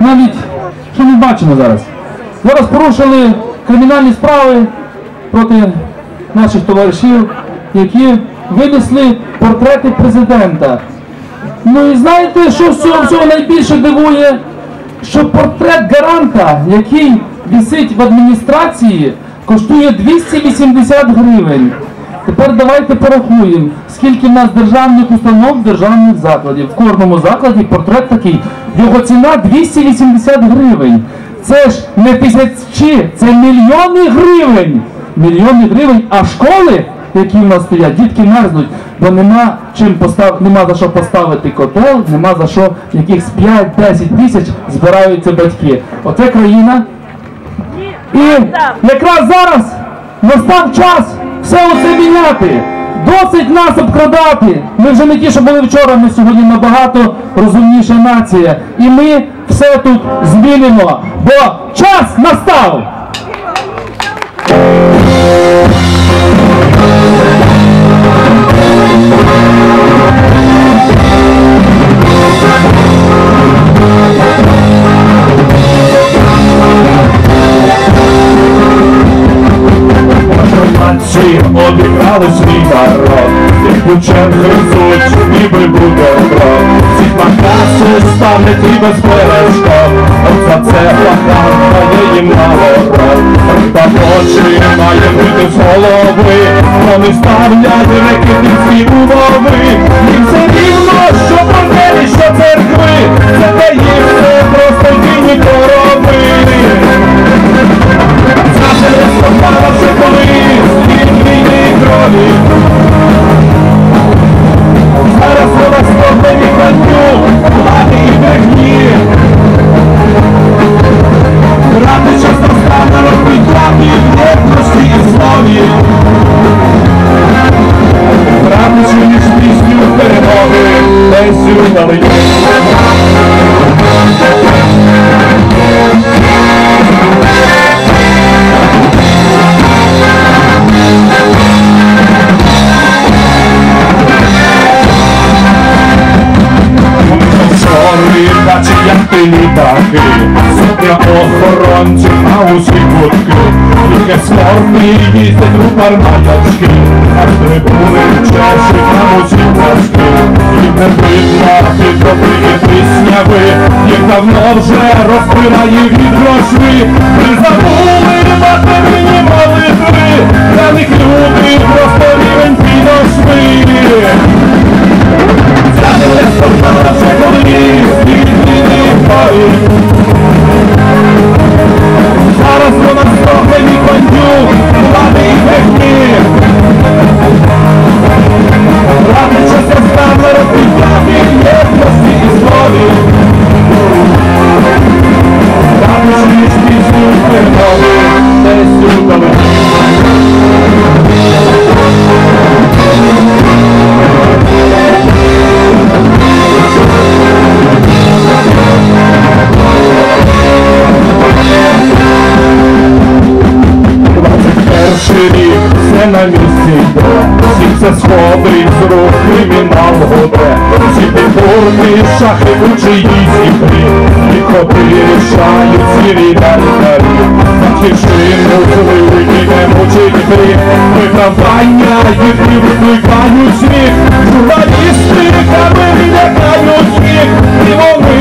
навіть, що ми бачимо зараз? Зараз порушили кримінальні справи проти наших товаришів, які винесли портрети президента. Ну і знаєте, що з цього всього найбільше дивує? Що портрет гаранта, який висить в адміністрації, коштує 280 гривень. Тепер давайте порахуємо, скільки в нас державних установ, державних закладів. В кожному закладі портрет такий. Його ціна 280 гривень. Це ж не тисячі, це мільйони гривень. Мільйони гривень, а школи, які в нас стоять, дітки мерзнуть, бо нема чим постав... нема за що поставити котел, нема за що якихось 5-10 тисяч збираються батьки. Оце країна. І якраз зараз настав час все оце міняти. Досить нас обкрадати. Ми вже не ті, що були вчора, ми сьогодні набагато розумніша нація. І ми все тут змінимо, бо час настав. Обіграли свій народ, тих ключем гризуть, ніби буде кров. Всіх макаси ставлять і без перешкод, от за це плакат дає їм нагород. Та очі має бути з голови, вони ставлять рекетівські умови. Їм все рівно, що борделі, що церкви, somebody. Їздять у парманячки, а трибуни чешуть на усі паски, їм не видно, ти добрі пісняви, їх давно вже розпинає від грошви, ви це сходить з рук кримінал гуде, всі підборки, шахи у чиїсь ігрі, і ходи рішають сірі лялькарі, батьківщину злили і не мучить гріх, виправдання їхні викликають сміх, журналісти камери лякають їх, і вони